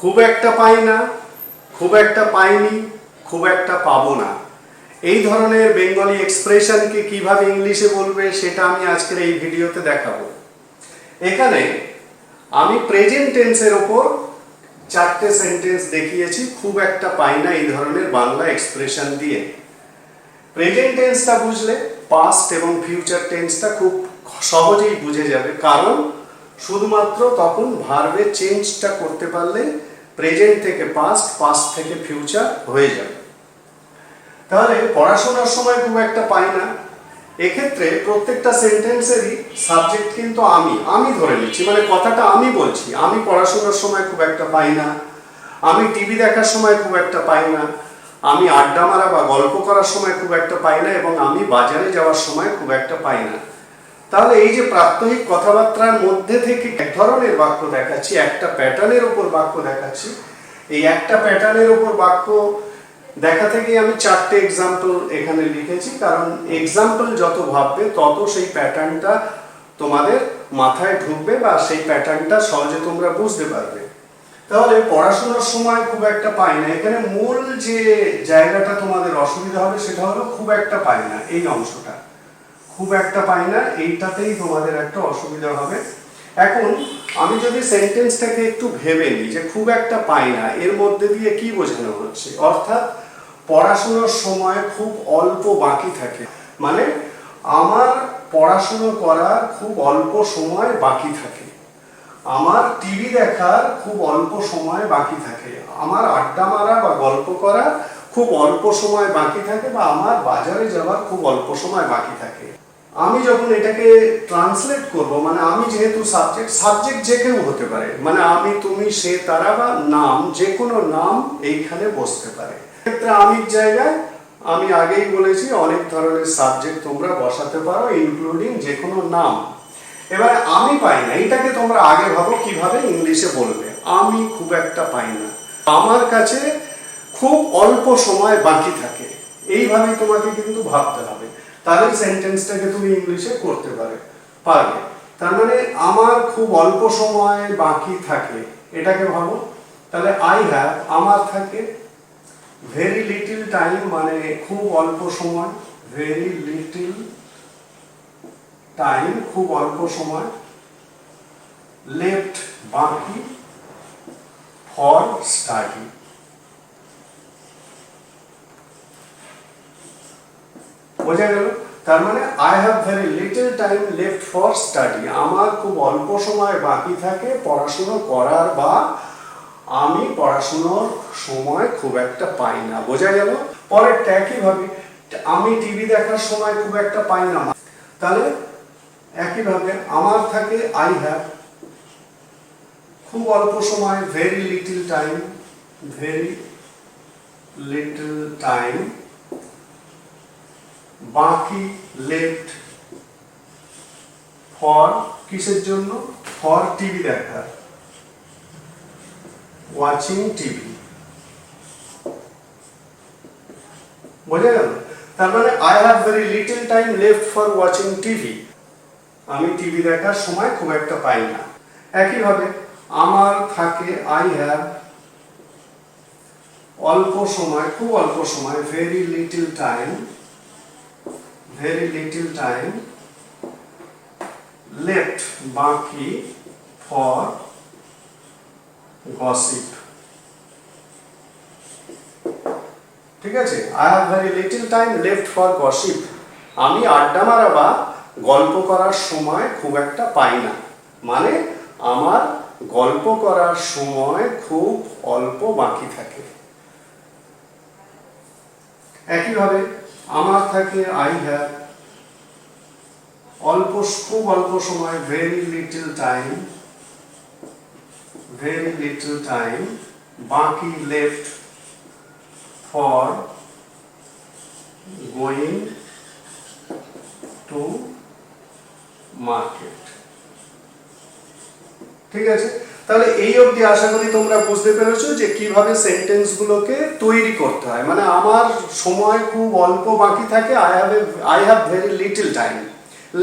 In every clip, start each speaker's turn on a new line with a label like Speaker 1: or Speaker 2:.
Speaker 1: খুব একটা পাই না, খুব একটা পাইনি, খুব একটা পাবো না। এই ধরনের বেঙ্গলি এক্সপ্রেশনকে কীভাবে ইংলিশে বলবে সেটা আমি আজকের এই ভিডিওতে দেখাবো। এখানে আমি প্রেজেন্ট টেন্সের ওপর চারটে সেন্টেন্স দেখিয়েছি, খুব একটা পাই না এই ধরনের বাংলা এক্সপ্রেশন দিয়ে। প্রেজেন্ট টেন্সটা বুঝলে পাস্ট এবং ফিউচার টেন্সটা খুব সহজেই বুঝে যাবে, কারণ শুধুমাত্র তখন ভার্বের চেঞ্জটা করতে পারলে প্রেজেন্ট থেকে পাস্ট পাস্ট থেকে ফিউচার হয়ে যাবে। তাহলে পড়াশোনার সময় খুব একটা পাই না। এক্ষেত্রে প্রত্যেকটা সেন্টেন্সেরই সাবজেক্ট কিন্তু আমি আমি ধরে নিচ্ছি মানে কথাটা আমি বলছি, আমি পড়াশোনার সময় খুব একটা পাই না, আমি টিভি দেখার সময় খুব একটা পাই না, আমি আড্ডা মারা বা গল্প করার সময় খুব একটা পাই না এবং আমি বাজারে যাওয়ার সময় খুব একটা পাই না। তাহলে এই যে প্রাত্যহিক কথাবার্তার মধ্যে থেকে এক ধরনের বাক্য দেখাচ্ছি, একটা প্যাটার্নের উপর বাক্য দেখাচ্ছি। এই একটা প্যাটার্নের উপর বাক্য দেখা থেকে আমি চারটে এক্সাম্পল এখানে লিখেছি, কারণ এক্সাম্পল যত ভাববে, তত সেই প্যাটার্নটা তোমাদের মাথায় ঢুকবে বা সেই প্যাটার্নটা সহজে তোমরা বুঝতে পারবে। তাহলে পড়াশোনার সময় খুব একটা পাই না। এখানে মূল যে জায়গাটা তোমাদের অসুবিধা হবে, সেটা হলো খুব একটা পাই না এই অংশটা। খুব একটা পাই না, এইটাতেই তোমাদের একটা অসুবিধা হবে। এখন আমি যদি সেন্টেন্সটাকে একটু ভেবে নিই যে খুব একটা পাই না, এর মধ্যে দিয়ে কি বোঝানো হচ্ছে? অর্থাৎ পড়াশোনার সময় খুব অল্প বাকি থাকে। মানে আমার পড়াশুনো করার খুব অল্প সময় বাকি থাকে। আমার টিভি দেখার খুব অল্প সময় বাকি থাকে। আমার আড্ডা মারা বা গল্প করা খুব অল্প সময় বাকি থাকে বা আমার বাজারে যাওয়ার খুব অল্প সময় বাকি থাকে। আমি যখন এটাকে ট্রান্সলেট করব মানে আমি যেহেতু সাবজেক্ট সাবজেক্ট যে কেউ হতে পারে মানে আমি, তুমি, সে, তারা বা নাম, যে কোনো নাম এইখানে বসতে পারে। ক্ষেত্রে আমির জায়গায়, আমি আগেই বলেছি, অনেক ধরনের সাবজেক্ট তোমরা বসাতে পারো ইনক্লুডিং যে কোনো নাম। এবার আমি পাই না, এটাকে তোমরা আগে ভাবো কীভাবে ইংলিশে বলবে। আমি খুব একটা পাই না। আমার কাছে খুব অল্প সময় বাকি থাকে। এইভাবে তোমাকে কিন্তু ভাবতে হবে। তাহলে সেন্টেন্সটাকে তুমি ইংলিশে করতে পারে, পারবে। তার মানে আমার খুব অল্প সময় বাকি থাকে, এটাকে ভাবো। তাহলে আই হ্যাভ আমার থাকে ভেরি লিটিল টাইম মানে খুব অল্প সময় ভেরি লিটিল টাইম খুব অল্প সময় লেফট বাকি ফর স্টাডি বোঝা গেল। তার মানে I have very little time left for study আমার খুব অল্প সময় বাকি থাকে পড়াশুনো করার বা আমি পড়াশুনোর সময় খুব একটা পাই না। বোঝা গেল? পরের একই ভাবে আমি টিভি দেখার সময় খুব একটা পাই না। তাহলে, একইভাবে আমার থাকে আই হ্যাভ খুব অল্প সময় very little time very little time বাকি লেফট ফর কিসের জন্য? ফর টিভি দেখার। ওয়াচিং টিভি বোঝা গেল? তার মানে I have very little time left for watching TV আমি টিভি দেখার সময় খুব একটা পাই না। একইভাবে আমার থাকে আই হ্যাভ অল্প সময়, খুব অল্প সময় very little time very little time left বাকি ফর গসিপ ঠিক আছে? I have very little time left for gossip আমি আড্ডা মারা বা গল্প করার সময় খুব একটা পাই না। মানে আমার গল্প করার সময় খুব অল্প বাকি থাকে। একইভাবে আমার থাকে আই হ্যাভ অল্প, খুব অল্প সময় very little time very little time বাকি left for going to market ঠিক আছে? তাহলে এই অবধি আশা করি তোমরা বুঝতে পেরেছ যে কীভাবে সেন্টেন্সগুলোকে তৈরি করতে হয়। মানে আমার সময় খুব অল্প বাকি থাকে I have I have very little time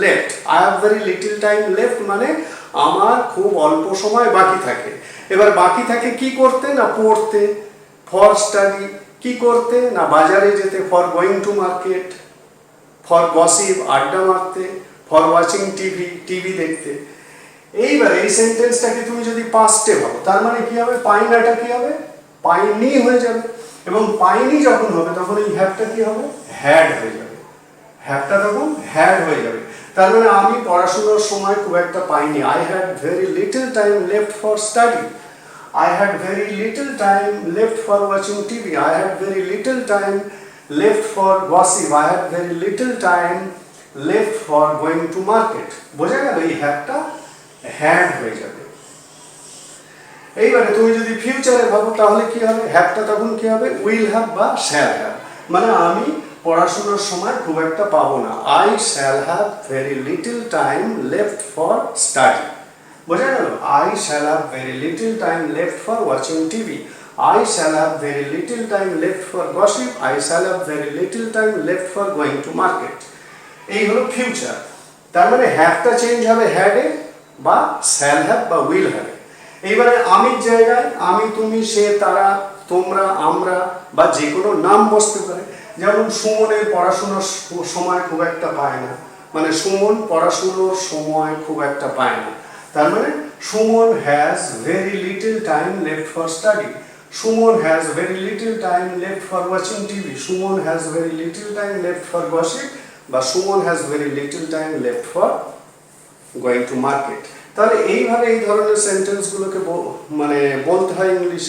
Speaker 1: left I have very little time left মানে আমার খুব অল্প সময় বাকি থাকে। এবার বাকি থাকে কি করতে না পড়তে? ফর স্টাডি কি করতে না বাজারে যেতে? For going to market for gossip আড্ডা মারতে ফর ওয়াচিং টিভি টিভি দেখতে। এইবার এই সেন্টেন্সটাকে তুমি যদি পাস্টে ভাবো, তার মানে কি হবে? পাইনাটা কি হবে? পাইনি হয়ে যাবে। এবং পাইনি যখন হবে, তখন এই হ্যাপটা কি হবে? হ্যাড হয়ে যাবে। হ্যাপটা তখন হ্যাড হয়ে যাবে। তার মানে আমি পড়াশোনার সময় খুব একটা পাইনি। I had very little time left for study I had very little time left for watching TV. I had very little time left for gossip. I had very little time left for going to market বোঝা গেল এই হ্যাডটা had হয়ে যাবে। এইবারে তুমি যদি ফিউচারে ভাবো, তাহলে কি হবে? হ্যাভটা তখন কি হবে? উইল হ্যাভ বা শ্যাল হ্যাভ মানে আমি পড়াশোনার সময় খুব একটা পাবো না। I shall have very little time left for study বোঝা গেল? I shall have very little time left for watching TV I shall have very little time left for gossip I shall have very little time left for going to market এই হলো future তার মানে হ্যাভটা change হবে হ্যাডে বা shall have বা will have এইবারে আমির জায়গায়, আমি, তুমি, সে, তারা, তোমরা, আমরা বা যে কোনো নাম বসতে পারে। যেমন সুমনের পড়াশোনার সময় খুব একটা পায় না। মানে সুমন পড়াশুনোর সময় খুব একটা পায় না। তার মানে Suman has very little time left for study Suman has very little time left for watching TV Suman has very little time left for gossip বা Suman has very little time left for going to market তাহলে এইভাবে এই ধরনের সেন্টেন্সগুলোকে ব- মানে বলতে হয় ইংলিশে।